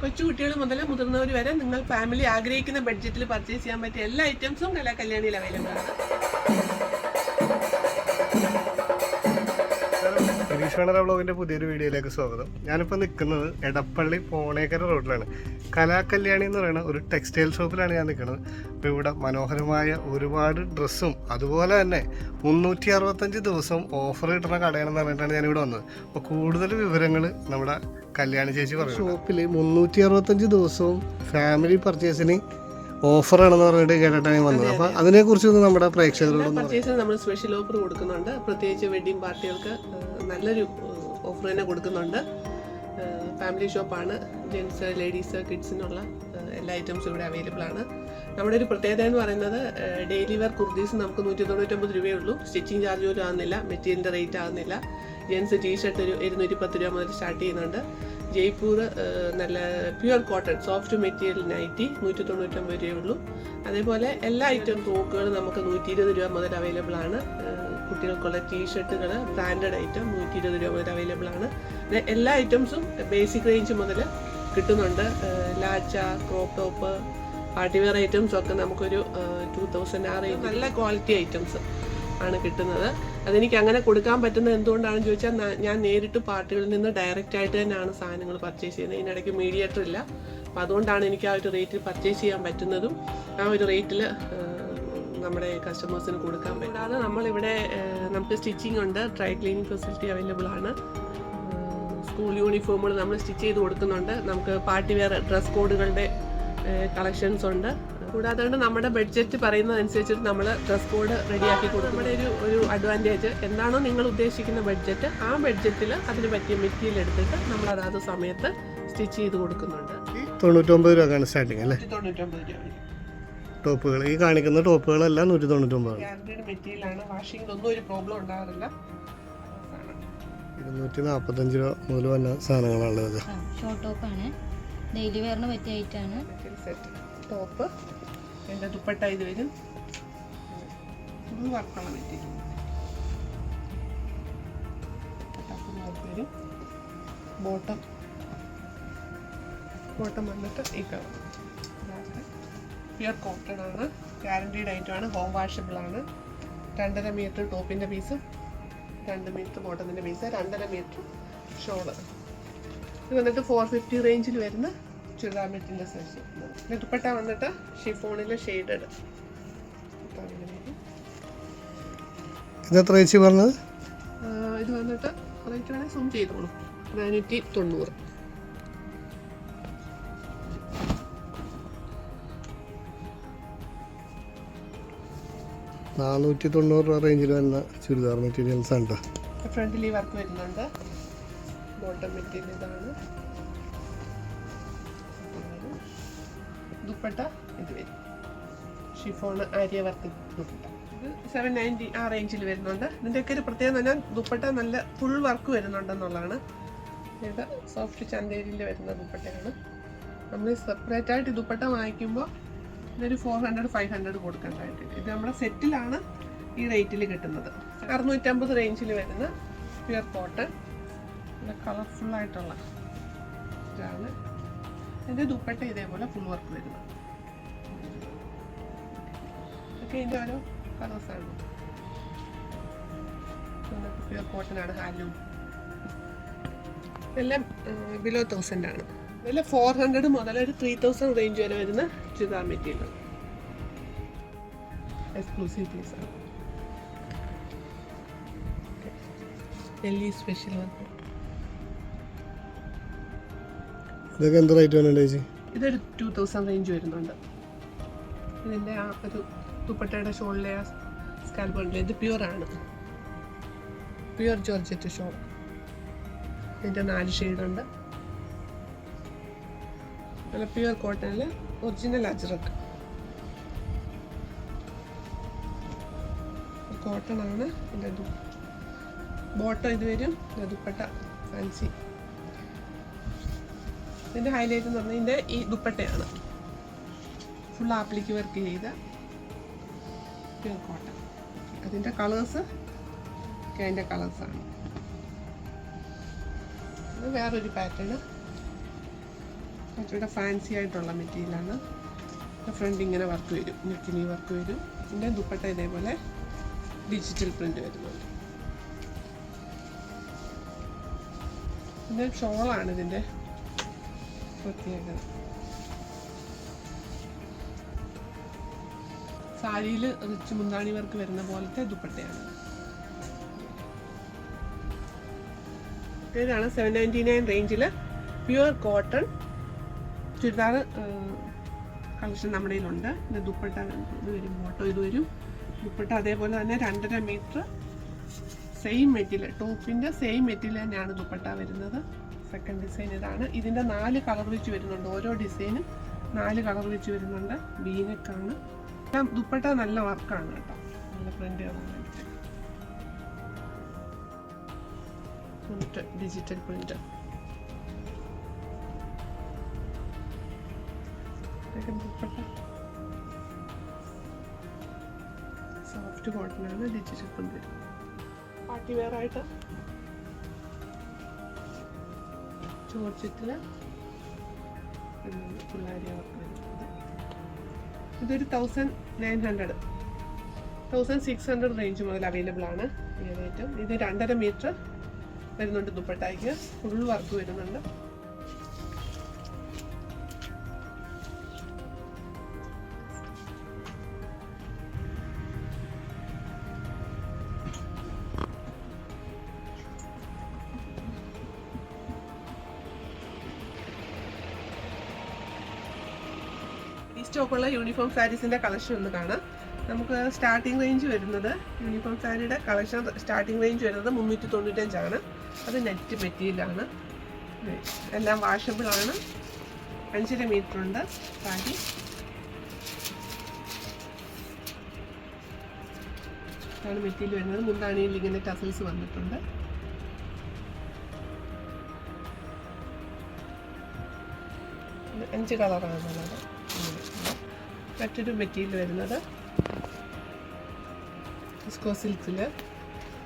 കൊച്ചുകുട്ടികൾ മുതൽ മുതിർന്നവർ വരെ നിങ്ങൾ ഫാമിലി ആഗ്രഹിക്കുന്ന ബഡ്ജറ്റിൽ പർച്ചേസ് ചെയ്യാൻ പറ്റിയ എല്ലാ ഐറ്റംസും കലാ കല്യാണിയിൽ അവൈലബിൾ ആണ്. വേണര ബ്ലോഗിന്റെ പുതിയൊരു വീഡിയോയിലേക്ക് സ്വാഗതം. ഞാനിപ്പോൾ നിൽക്കുന്നത് എടപ്പള്ളി പോണേക്കര റോഡിലാണ്. കലാകല്യാണി എന്ന് പറയുന്ന ഒരു ടെക്സ്റ്റൈൽ ഷോപ്പിലാണ് ഞാൻ നിൽക്കുന്നത് അപ്പോൾ ഇവിടെ മനോഹരമായ ഒരുപാട് ഡ്രസ്സും അതുപോലെ തന്നെ മുന്നൂറ്റി അറുപത്തഞ്ച് ദിവസം ഓഫർ കിട്ടുന്ന കടയാണെന്ന് പറഞ്ഞിട്ടാണ് ഞാൻ ഇവിടെ വന്നത്. അപ്പോൾ കൂടുതൽ വിവരങ്ങൾ നമ്മുടെ കല്യാണി ചേച്ചി പറഞ്ഞു ഷോപ്പിൽ മുന്നൂറ്റി അറുപത്തഞ്ച് ദിവസവും ഫാമിലി പർച്ചേസിന് ഓഫറാണെന്ന് പറഞ്ഞിട്ട് കേട്ടിട്ടാണ് ഞാൻ വന്നത്. അപ്പൊ അതിനെ കുറിച്ച് നമ്മുടെ പ്രേക്ഷകരോട് നമ്മൾ സ്പെഷ്യൽ ഓഫർ കൊടുക്കുന്നുണ്ട്. പ്രത്യേകിച്ച് വെഡിങ് പാർട്ടികൾക്ക് നല്ലൊരു ഓഫർ തന്നെ കൊടുക്കുന്നുണ്ട്. ഫാമിലി ഷോപ്പാണ് ജെൻസ് ലേഡീസ് കിഡ്സിനുള്ള എല്ലാ ഐറ്റംസും ഇവിടെ അവൈലബിൾ ആണ്. നമ്മുടെ ഒരു പ്രത്യേകത എന്ന് പറയുന്നത് ഡെയിലി വെയർ കുർത്തീസ് നമുക്ക് നൂറ്റി തൊണ്ണൂറ്റൊമ്പത് രൂപയേ ഉള്ളൂ. സ്റ്റിച്ചിങ് ചാർജ് പോലും ആകുന്നില്ല മെറ്റീരിയലിന്റെ റേറ്റ് ആകുന്നില്ല ജെൻസ് ടീഷർട്ട് ഒരു ഇരുന്നൂറ്റി പത്ത് രൂപ മുതൽ സ്റ്റാർട്ട് ചെയ്യുന്നുണ്ട്. ജയ്പൂർ നല്ല pure cotton soft material nighty നൂറ്റി തൊണ്ണൂറ്റൊമ്പത് രൂപയേ ഉള്ളൂ. അതേപോലെ എല്ലാ ഐറ്റം തോക്കുകളും നമുക്ക് നൂറ്റി ഇരുപത് രൂപ മുതൽ അവൈലബിൾ ആണ്. കുട്ടികൾക്കുള്ള ടീഷർട്ടുകൾ ബ്രാൻഡഡ് ഐറ്റം നൂറ്റി ഇരുപത് രൂപ മുതൽ അവൈലബിൾ ആണ്. പിന്നെ എല്ലാ ഐറ്റംസും ബേസിക് റേഞ്ച് മുതൽ കിട്ടുന്നുണ്ട്. Lacha crop top party wear items ഒക്കെ നമുക്കൊരു ടു തൗസൻഡ് ആ റേഞ്ച് നല്ല ക്വാളിറ്റി ഐറ്റംസ് ആണ് കിട്ടുന്നത്. അതെനിക്ക് അങ്ങനെ കൊടുക്കാൻ പറ്റുന്നത് എന്തുകൊണ്ടാണെന്ന് ചോദിച്ചാൽ ഞാൻ നേരിട്ട് പാർട്ടികളിൽ നിന്ന് ഡയറക്റ്റ് ആയിട്ട് തന്നെയാണ് സാധനങ്ങൾ പർച്ചേസ് ചെയ്യുന്നത്. ഇതിനിടയ്ക്ക് മീഡിയേറ്റർ ഇല്ല. അപ്പം അതുകൊണ്ടാണ് എനിക്ക് ആ ഒരു റേറ്റിൽ പർച്ചേസ് ചെയ്യാൻ പറ്റുന്നതും ആ ഒരു റേറ്റിൽ നമ്മുടെ കസ്റ്റമേഴ്സിന് കൊടുക്കാൻ പറ്റും കൂടാതെ നമ്മളിവിടെ നമുക്ക് സ്റ്റിച്ചിങ് ഉണ്ട്. ഡ്രൈ ക്ലീനിങ് ഫെസിലിറ്റി അവൈലബിൾ ആണ്. സ്കൂൾ യൂണിഫോമുകൾ നമ്മൾ സ്റ്റിച്ച് ചെയ്ത് കൊടുക്കുന്നുണ്ട്. നമുക്ക് പാർട്ടി വെയർ ഡ്രസ് കോഡുകളുടെ കളക്ഷൻസ് ഉണ്ട്. കൂടാതെ കൊണ്ട് നമ്മുടെ ബഡ്ജറ്റ് പറയുന്നതനുസരിച്ചിട്ട് നമ്മൾ ഡ്രസ് കോഡ് റെഡിയാക്കി കൊടുക്കും. നമ്മുടെ ഒരു ഒരു അഡ്വാന്റേജ് എന്താണോ നിങ്ങൾ ഉദ്ദേശിക്കുന്ന ബഡ്ജറ്റ് ആ ബഡ്ജറ്റിൽ അതിന് പറ്റിയ മെറ്റീരിയൽ എടുത്തിട്ട് നമ്മൾ അതാത് സമയത്ത് സ്റ്റിച്ച് ചെയ്ത് കൊടുക്കുന്നുണ്ട്. തൊണ്ണൂറ്റൊമ്പത് രൂപ സ്റ്റാർട്ടിങ് അല്ലേ? തൊണ്ണൂറ്റൊമ്പത് രൂപ. ടോപ്പുകൾ. ഈ കാണിക്കുന്ന ടോപ്പുകളെല്ലാം നൂറ്റി തൊണ്ണൂറ്റൊമ്പതാണ്. ഗ്യാരണ്ടീഡ് മെറ്റീരിയലാണ്. വാഷിങ്ങിലൊന്നും ഒരു പ്രോബ്ലം ഉണ്ടാകാറില്ല ഇരുന്നൂറ്റി നാൽപ്പത്തഞ്ച് രൂപ മുതൽ വന്ന സാധനങ്ങളാണുള്ളത് ഷോർട്ട് ടോപ്പാണ് ഡെയിലി വെയറിന് പറ്റിയ ഐറ്റാണ് സെറ്റ് ടോപ്പ് എന്റെ ദുപ്പട്ട ഇത് വരും. ഫുൾ വർക്കുള്ള മെറ്റീരിയൽ. ഫുൾ വർക്ക് വരും. ബോട്ടം ബോട്ടം വന്നിട്ട് ഈ കളർ പ്യുർ കോട്ടൺ ആണ്. ഗ്യാരണ്ടീഡ് ഐറ്റമാണ് ഹോം വാഷബിൾ ആണ്. രണ്ടര മീറ്റർ ടോപ്പിന്റെ പീസ് രണ്ട് മീറ്റർ ബോട്ടത്തിന്റെ പീസ് രണ്ടര മീറ്റർ ഷോൾ ഇത് വന്നിട്ട് ഫോർ ഫിഫ്റ്റി റേഞ്ചിൽ വരുന്ന ചുരിദാർ മെറ്റിന്റെ സൈസ് ദുപ്പട്ട വന്നിട്ട് ഷിഫോണിലെ ഷെയ്ഡഡ് ചേച്ചി പറഞ്ഞത്? ഇത് വന്നിട്ട് റേറ്റ് വേണേൽ സൂം ചെയ്തോളൂ. നാനൂറ്റി തൊണ്ണൂറ്. നാനൂറ്റി തൊണ്ണൂറ് രൂപ റേഞ്ചിൽ വരുന്ന ചുരിദാർ മെറ്റീരിയൽസ് ആണ് ട്ടോ. ഫ്രണ്ടിൽ ഈ വർക്ക് വരുന്നുണ്ട്. ബോട്ടം മെറ്റീരിയൽ ഇതാണ്. ദുപ്പട്ട ഇത് വരും. ഷിഫോൺ ആര്യ വർക്ക് ദുപ്പട്ട. ഇത് സെവൻ നയന്റി ആ റേഞ്ചിൽ വരുന്നുണ്ട്. ഇതിന്റെയൊക്കെ ഒരു പ്രത്യേകത പറഞ്ഞാൽ ദുപ്പട്ട നല്ല ഫുൾ വർക്ക് വരുന്നുണ്ടെന്നുള്ളതാണ്. ഇത് സോഫ്റ്റ് ചന്തേരിയിൽ വരുന്ന ദുപ്പട്ടയാണ്. നമ്മൾ സെപ്പറേറ്റ് ആയിട്ട് ദുപ്പട്ട വാങ്ങിക്കുമ്പോൾ ഇതൊരു ഫോർ ഹൺഡ്രഡ് ഫൈവ് ഹൺഡ്രഡ് കൊടുക്കേണ്ടതായിട്ട് ഇത് നമ്മുടെ സെറ്റിലാണ് ഈ റേറ്റിൽ കിട്ടുന്നത്. അറുന്നൂറ്റമ്പത് റേഞ്ചിൽ വരുന്ന പ്യുർ കോട്ടൺ ആയിട്ടുള്ള ഇതാണ്. ഇതിന്റെ ദുപ്പട്ട ഇതേപോലെ ഫുൾ വർക്ക് വരുന്നത്. ഒക്കെ ഇതിന്റെ ഓരോ കളേഴ്സാണ് പ്യുർ കോട്ടൺ ആണ് ഹാൻഡ്ലൂം ഇതെല്ലാം ബിലോ തൗസൻഡ് ആണ്. ഇതെല്ലാം ഫോർ ഹൺഡ്രഡ് മുതൽ ഒരു ത്രീ തൗസൻഡ് റേഞ്ച് വരെ വരുന്ന ചുരിദാർ മെറ്റീരിയൽ. എക്സ്ക്ലൂസീവ് പീസാണ് ഡൽഹി സ്പെഷ്യൽ വർക്ക് ഇതൊക്കെ എന്ത് റേറ്റ് വരുന്നുണ്ട് ചേച്ചി ഇതൊരു ടു തൗസൻഡ് റേഞ്ച് വരുന്നുണ്ട്. ഇതിന്റെ ആ ഒരു ദുപ്പട്ടയുടെ ഷോളിലെ ആ സ്കാൽപ്പ് ഇത് പ്യുവർ ആണ്. പ്യുവർ ജോർജറ്റ് ഷോൾ ഇതിന്റെ നാല് ഷെയ്ഡുണ്ട് നല്ല പ്യുവർ കോട്ടണിൽ ഒറിജിനൽ അജ്രക്. കോട്ടൺ ആണ് ഇതിന്റെ ബോട്ടം ഇത് വരും ദുപ്പട്ട ഫാൻസി ഇതിന്റെ ഹൈലൈറ്റ് എന്ന് പറഞ്ഞാൽ ഇതിന്റെ ഈ ദുപ്പട്ടയാണ്. ഫുൾ ആപ്ലിക്ക് വർക്ക് ചെയ്ത കോട്ടൺ അതിന്റെ കളേഴ്സ് ഒക്കെ അതിന്റെ കളേഴ്സാണ് ഇത് വേറൊരു പാറ്റേൺ കുറച്ചുകൂടെ ഫാൻസി ആയിട്ടുള്ള മെറ്റീരിയലാണ്. ഫ്രണ്ട് ഇങ്ങനെ വർക്ക് വരും. നെക്കിനി വർക്ക് വരും. പിന്നെ ദുപ്പട്ട ഇതേപോലെ ഡിജിറ്റൽ പ്രിന്റ് വരുന്നുണ്ട്. പിന്നെ ഷോളാണ് ഇതിന്റെ പ്രത്യേകത. സാരിയിൽ റിച്ച് മുന്താണി വർക്ക് വരുന്ന പോലത്തെ ദുപ്പട്ടയാണ്. ഇതാണ് സെവൻ നയന്റി നയൻ റേഞ്ചിൽ പ്യുവർ കോട്ടൺ ചുരിദാർ കളക്ഷൻ നമ്മുടെ കയ്യിലുണ്ട്. പിന്നെ ദുപ്പട്ട ഇത് വരും മോട്ടോ ഇത് വരും ദുപ്പട്ട. അതേപോലെ തന്നെ രണ്ടര മീറ്റർ സെയിം മെറ്റീരിയൽ ടോപ്പിന്റെ സെയിം മെറ്റീരിയൽ തന്നെയാണ് ദുപ്പട്ട വരുന്നത്. സെക്കൻഡ് ഡിസൈൻ ഇതാണ്. ഇതിന്റെ നാല് കളർ വെച്ച് വരുന്നുണ്ട്. ഓരോ ഡിസൈനും നാല് കളർ വെച്ച് വരുന്നുണ്ട്. ബീനക്കാണ്. ദുപ്പട്ട നല്ല വർക്കാണ് കേട്ടോ. നല്ല print digital digital print soft കോട്ടനാണ് digital print party wear ആയിട്ട് വരുന്നത്. ഇതൊരു thousand nine hundred thousand six hundred range മുതൽ അവൈലബിൾ ആണ് ഈ റേറ്റും ഇത് രണ്ടര മീറ്റർ വരുന്നുണ്ട് ദുപ്പട്ടായിക്ക്. ഫുൾ വർക്ക് വരുന്നുണ്ട്. സ്റ്റോക്കുള്ള യൂണിഫോം സാരീസിന്റെ കളക്ഷൻ ഒന്ന് കാണാം. നമുക്ക് സ്റ്റാർട്ടിംഗ് റേഞ്ച് വരുന്നത് യൂണിഫോം സാരിയുടെ കളക്ഷൻ സ്റ്റാർട്ടിംഗ് റേഞ്ച് വരുന്നത് മുന്നൂറ്റി തൊണ്ണൂറ്റഞ്ചാണ് അത് നെറ്റ് മെറ്റീരിയലാണ് എല്ലാം വാഷബിളാണ് അഞ്ചര മീറ്റർ ഉണ്ട് സാരി. ാണ് മെറ്റീരിയൽ വരുന്നത്. മുന്താണിയിൽ ഇങ്ങനെ ടസൽസ് വന്നിട്ടുണ്ട്. അഞ്ച് കളറാണ് ഉള്ളത്. മറ്റൊരു മെറ്റീരിയൽ വരുന്നത് ഇസ്കോ സിൽക്കിൽ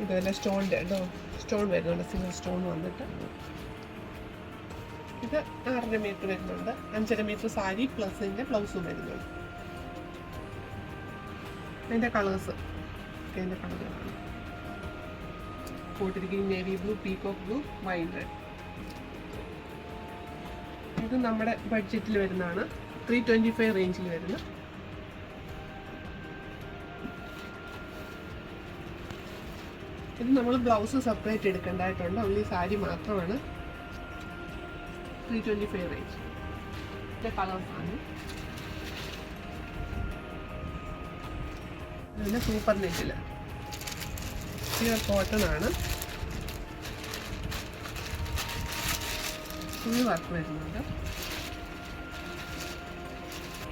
ഇതുപോലെ സ്റ്റോണിന്റെ കേട്ടോ സ്റ്റോൺ വരുന്നുണ്ട് സിംഗിൾ സ്റ്റോൺ വന്നിട്ട്. ഇത് ആറര മീറ്റർ വരുന്നുണ്ട്. അഞ്ചര മീറ്റർ സാരി പ്ലസിന്റെ ബ്ലൗസും വരുന്നുണ്ട്. അതിന്റെ കളേഴ്സ് അതിന്റെ കളറുകളാണ് പോട്ടിരിക്കുന്ന navy blue peacock blue wine red ഇത് നമ്മുടെ ബഡ്ജറ്റിൽ വരുന്നതാണ്. ത്രീ ട്വന്റി ഫൈവ് റേഞ്ചിൽ വരുന്ന ഇത് നമ്മൾ ബ്ലൗസ് സെപ്പറേറ്റ് എടുക്കേണ്ടതായിട്ടുണ്ട്. only സാരി മാത്രമാണ്. ത്രീ ട്വന്റി ഫൈവ് റേഞ്ച് ഇതിന്റെ കളേഴ്സാണ് സൂപ്പർ നെറ്റിൽ പ്യുവർ കോട്ടൺ ആണ്. ഫുൾ വർക്ക് വരുന്നുണ്ട്.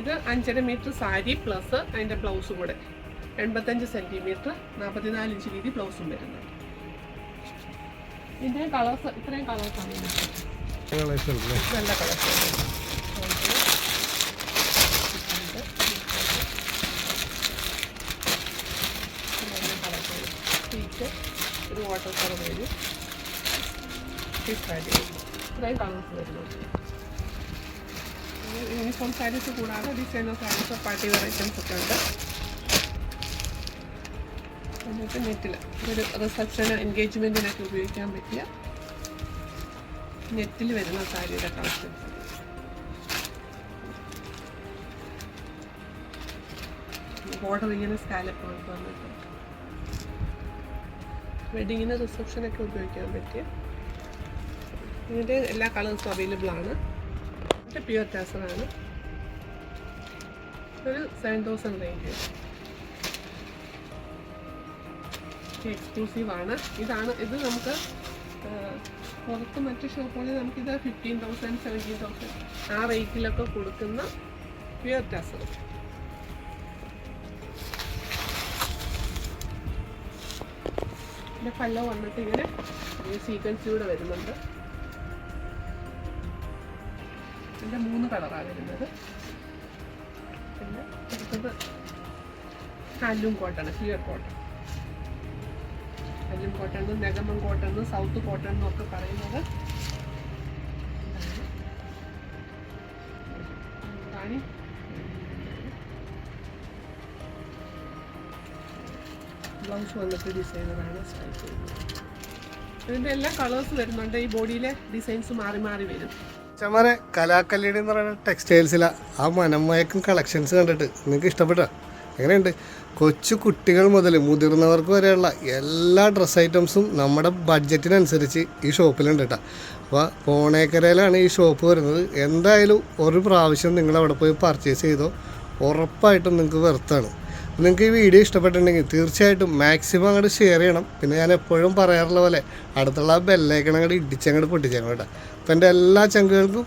ഇത് അഞ്ചര മീറ്റർ സാരി പ്ലസ് അതിന്റെ ബ്ലൗസ് കൂടെ. എൺപത്തഞ്ച് സെന്റിമീറ്റർ നാൽപ്പത്തിനാല് ഇഞ്ച് വീതി ബ്ലൗസും വരുന്നുണ്ട്. ഇതിന്റെ കളേഴ്സ് ഇത്രയും കളേഴ്സാണ് നല്ല കളേഴ്സ് ഒരു വാട്ടർ കളർ വരും. ഇത്രയും കളേഴ്സ് വരുന്നുണ്ട്. യൂണിഫോം സാരീസ് കൂടാതെ designer saris party wear items ഒക്കെ ഉണ്ട്. എന്നിട്ട് നെറ്റിൽ ഒരു റിസപ്ഷന് എൻഗേജ്മെന്റിനൊക്കെ ഉപയോഗിക്കാൻ പറ്റിയ നെറ്റിൽ വരുന്ന സാരിയുടെ കളക്ഷൻസ് ബോർഡർ ഇങ്ങനെ സ്കാലപ്പ് വന്നിട്ട് വെഡിങ്ങിന് റിസപ്ഷനൊക്കെ ഉപയോഗിക്കാൻ പറ്റിയ ഇതിന്റെ എല്ലാ കളേഴ്സും അവൈലബിൾ ആണ്. ഇത് പ്യുവർ ടാസറാണ് ഒരു സെവൻ തൗസൻഡ് റേഞ്ച് എക്സ്ക്ലൂസീവ് ആണ്. ഇതാണ് ഇത് നമുക്ക് പുറത്ത് മറ്റ് ഷോപ്പുകളിൽ നമുക്കിത് ഫിഫ്റ്റീൻ തൗസൻഡ് സെവന്റീൻ തൗസൻഡ് ആ റേറ്റിലൊക്കെ കൊടുക്കുന്ന പ്യുവർ ടാസർ ഇതിന്റെ പല്ല വന്നിട്ട് ഇങ്ങനെ സീക്വൻസിലൂടെ വരുന്നുണ്ട്. ഇതിന്റെ മൂന്ന് കളറാണ് വരുന്നത്. പിന്നെ അടുത്തത് കല്ലും കോട്ടൺ പ്യുവർ കോട്ടൺ. കല്ലും cotton Negamam cotton south cotton എന്നൊക്കെ പറയുന്നത് ബ്ലൗസ് വന്നിട്ട് ഡിസൈനറാണ് സ്റ്റാർട്ട് ചെയ്യുന്നത്. ഇതിന്റെ എല്ലാ കളേഴ്സ് വരുന്നുണ്ട്. ഈ ബോഡിയിലെ ഡിസൈൻസ് മാറി മാറി വരും. ചമാരെ കലാക്കല്യാണി എന്ന് പറയുന്ന ടെക്സ്റ്റൈൽസിലെ ആ മനമയക്കും കളക്ഷൻസ് കണ്ടിട്ട് നിങ്ങൾക്ക് ഇഷ്ടപ്പെട്ടോ? എങ്ങനെയുണ്ട്? കൊച്ചു കുട്ടികൾ മുതൽ മുതിർന്നവർക്ക് വരെയുള്ള എല്ലാ ഡ്രസ്സ് ഐറ്റംസും നമ്മുടെ ബഡ്ജറ്റിനനുസരിച്ച് ഈ ഷോപ്പിലുണ്ട് കേട്ടോ അപ്പോൾ പോണേക്കരയിലാണ് ഈ ഷോപ്പ് വരുന്നത്. എന്തായാലും ഒരു പ്രാവശ്യം നിങ്ങൾ അവിടെ പോയി പർച്ചേസ് ചെയ്തോ ഉറപ്പായിട്ടും നിങ്ങൾക്ക് വെറുത്താണ് നിങ്ങൾക്ക് ഈ വീഡിയോ ഇഷ്ടപ്പെട്ടിട്ടുണ്ടെങ്കിൽ തീർച്ചയായിട്ടും മാക്സിമം അങ്ങോട്ട് ഷെയർ ചെയ്യണം പിന്നെ ഞാൻ എപ്പോഴും പറയാറുള്ള പോലെ അടുത്തുള്ള ബെല്ലൈക്കൺ അങ്ങോട്ട് ഇടിച്ചങ്ങോട്ട് പൊട്ടിച്ചേക്കണം കേട്ടോ അപ്പം എന്റെ എല്ലാ ചങ്കുകൾക്കും.